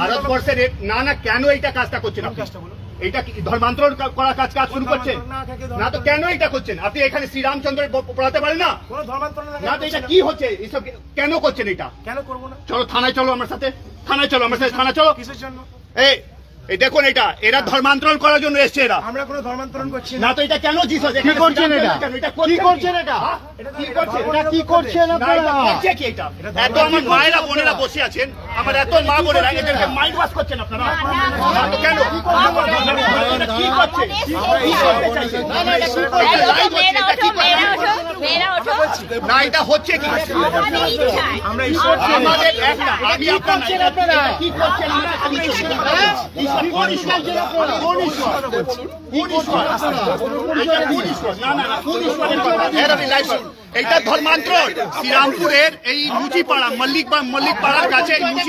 ভারতবর্ষের না না কেন এইটা কাজটা করছেন? এইটা কি ধর্মান্তরণ করা কাজ কাজ শুরু করছেন না, তো কেন এটা করছেন? আপনি এখানে শ্রীরামচন্দ্র পড়াতে পারেন না? না তো এটা কি হচ্ছে? এইসব কেন করছেন এটা কেন করব না? চলো থানায় চলো আমার সাথে। থানায় চলো আমার সাথে থানায় চলো। কিসের জন্য? এই এই দেখুন এটা এরা ধর্মান্তরণ করার জন্য এসছে এরা আমরা কোনো ধর্মান্তরণ করছি না তো এটা কেন জিসাস কি করছেন এটা? কি করছেন এটা? কি করছেন এটা কি করছেন না, এটা আপনারা কি এটা? এত আমার মায়েরা বোনেরা বসে আছেন আমার এত মা বোনেরা এদেরকে মাইন্ড ওয়াশ করছেন আপনারা না, তো কেন কি করছে কি করছে কি করতে চাইছেন? না, না, এটা কি করছে? এই ওঠো, Live হচ্ছে, ওঠো, কি ওঠো, না এটা হচ্ছে কি আমরা ঈশ্বর আমাদের একটা আমি আপনারা? কি করছেন আমরা এইটা ধর্মান্তর শ্রীরামপুরের এই মুচিপাড়া মল্লিক মল্লিক কাছে